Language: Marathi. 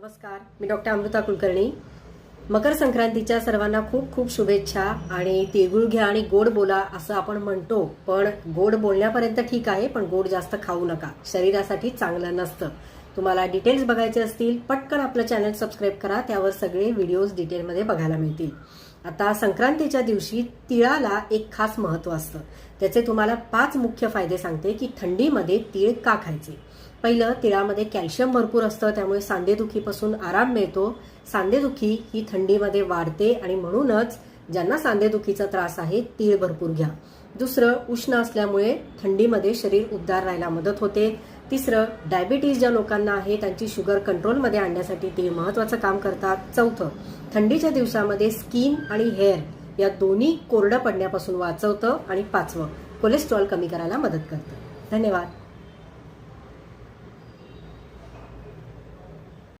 नमस्कार मी डॉक्टर अमृता कुलकर्णी. मकर संक्रांतीच्या सर्वांना खूप खूप शुभेच्छा आणि तिळगुळ घ्या आणि गोड बोला असं आपण म्हणतो. पण गोड बोलण्यापर्यंत ठीक आहे पण गोड जास्त खाऊ नका. शरीरासाठी चांगलं नसतं. तुम्हाला डिटेल्स बघायचे असतील पटकन आपलं चॅनल सबस्क्राईब करा त्यावर सगळे व्हिडिओज डिटेलमध्ये बघायला मिळतील. आता संक्रांतीच्या दिवशी तिळाला एक खास महत्त्व असतं. त्याचे तुम्हाला पाच मुख्य फायदे सांगते की थंडीमध्ये तीळ का खायचे. पहिलं तिळामध्ये कॅल्शियम भरपूर असतं त्यामुळे सांधेदुखीपासून आराम मिळतो. सांधेदुखी ही थंडीमध्ये वाढते आणि म्हणूनच ज्यांना सांधेदुखीचा त्रास आहे तीळ भरपूर घ्या. दुसरं उष्ण असल्यामुळे थंडीमध्ये शरीर उबदार राहायला मदत होते. तिसरं डायबिटीज ज्या लोकांना आहे त्यांची शुगर कंट्रोलमध्ये आणण्यासाठी ते महत्वाचं काम करतात. चौथं थंडीच्या दिवसामध्ये स्किन आणि हेअर या दोन्ही कोरडं पडण्यापासून वाचवतं आणि पाचवं कोलेस्ट्रॉल कमी करायला मदत करतं. धन्यवाद.